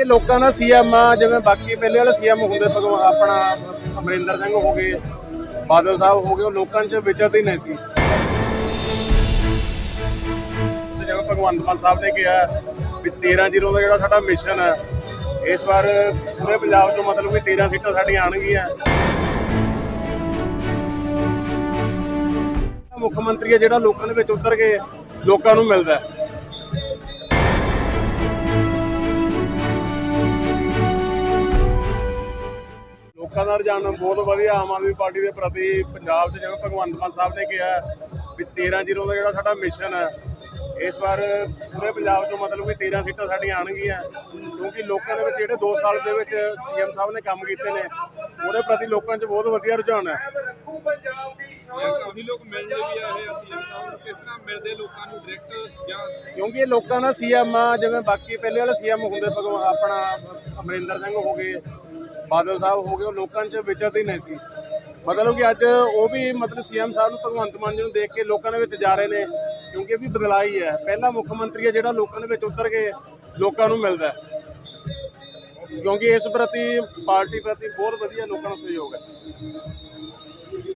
ਇਹ ਲੋਕਾਂ ਦਾ ਸੀਐਮ ਆ, ਜਿਵੇਂ ਬਾਕੀ ਪਹਿਲੇ ਵਾਲੇ ਸੀਐਮ ਹੁੰਦੇ ਭਗਵਾਨ ਆਪਣਾ ਅਮਰਿੰਦਰ ਸਿੰਘ ਹੋ ਗਏ, ਬਾਦਲ ਸਾਹਿਬ ਹੋ ਗਏ, ਉਹ ਲੋਕਾਂ 'ਚ ਵਿਚਰਦੇ ਹੀ ਨਹੀਂ ਸੀ। ਤੇ ਜਿਵੇਂ ਭਗਵੰਤ ਮਾਨ ਸਾਹਿਬ ਨੇ ਕਿਹਾ ਵੀ 13 ਜ਼ੀਰੋ ਦਾ ਜਿਹੜਾ ਸਾਡਾ ਮਿਸ਼ਨ ਹੈ ਇਸ ਵਾਰ ਪੂਰੇ ਪੰਜਾਬ 'ਚੋਂ ਮਤਲਬ ਕਿ 13 ਸੀਟਾਂ ਸਾਡੀਆਂ ਆਣਗੀਆਂ ਮੁੱਖ ਮੰਤਰੀ ਹੈ ਜਿਹੜਾ ਲੋਕਾਂ ਦੇ ਵਿੱਚ ਉਤਰ ਕੇ ਲੋਕਾਂ ਨੂੰ ਮਿਲਦਾ। ਲੋਕਾਂ ਦਾ ਰੁਝਾਨ ਬਹੁਤ ਵਧੀਆ ਆਮ ਆਦਮੀ ਪਾਰਟੀ ਦੇ ਪ੍ਰਤੀ ਪੰਜਾਬ 'ਚ ਜਿਵੇਂ ਭਗਵੰਤ ਮਾਨ ਸਾਹਿਬ ਨੇ ਕਿਹਾ ਵੀ 13 ਜ਼ੀਰੋ ਦਾ ਜਿਹੜਾ ਸਾਡਾ ਮਿਸ਼ਨ ਹੈ ਇਸ ਵਾਰ ਪੂਰੇ ਪੰਜਾਬ 'ਚੋਂ ਮਤਲਬ ਕਿ 13 ਸੀਟਾਂ ਸਾਡੀਆਂ ਆਣਗੀਆਂ ਕਿਉਂਕਿ ਲੋਕਾਂ ਦੇ ਵਿੱਚ ਜਿਹੜੇ 2 ਸਾਲ ਦੇ ਵਿੱਚ ਸੀਐਮ ਸਾਹਿਬ ਨੇ ਕੰਮ ਕੀਤੇ ਨੇ ਉਹਦੇ ਪ੍ਰਤੀ ਲੋਕਾਂ 'ਚ ਬਹੁਤ ਵਧੀਆ ਰੁਝਾਨ ਹੈ। ਕਿਉਂਕਿ ਇਹ ਲੋਕਾਂ ਦਾ ਸੀਐਮ ਆ ਜਿਵੇਂ ਬਾਕੀ ਪਹਿਲੇ ਵਾਲੇ ਸੀਐਮ ਹੁੰਦੇ ਭਗਵਾਨ ਆਪਣਾ ਅਮਰਿੰਦਰ ਸਿੰਘ ਹੋ ਗਏ ਬਾਦਲ ਸਾਹਿਬ ਹੋ ਗਏ, ਉਹ ਲੋਕਾਂ 'ਚ ਵਿਚਰਦੇ ਨਹੀਂ ਸੀ। ਮਤਲਬ ਕਿ ਅੱਜ ਉਹ ਵੀ ਮਤਲਬ ਸੀਐਮ ਸਾਹਿਬ ਨੂੰ ਭਗਵੰਤ ਮਾਨ ਜੀ ਨੂੰ ਦੇਖ ਕੇ ਲੋਕਾਂ ਦੇ ਵਿੱਚ ਜਾ ਰਹੇ ਨੇ, ਕਿਉਂਕਿ ਇਹ ਵੀ ਬਦਲਾਅ ਹੀ ਹੈ। ਪਹਿਲਾ ਮੁੱਖ ਮੰਤਰੀ ਹੈ ਜਿਹੜਾ ਲੋਕਾਂ ਦੇ ਵਿੱਚ ਉਤਰ ਕੇ ਲੋਕਾਂ ਨੂੰ ਮਿਲਦਾ ਕਿਉਂਕਿ ਇਸ ਪ੍ਰਤੀ ਪਾਰਟੀ ਪ੍ਰਤੀ ਬਹੁਤ ਵਧੀਆ ਲੋਕਾਂ ਦਾ ਸਹਿਯੋਗ ਹੈ।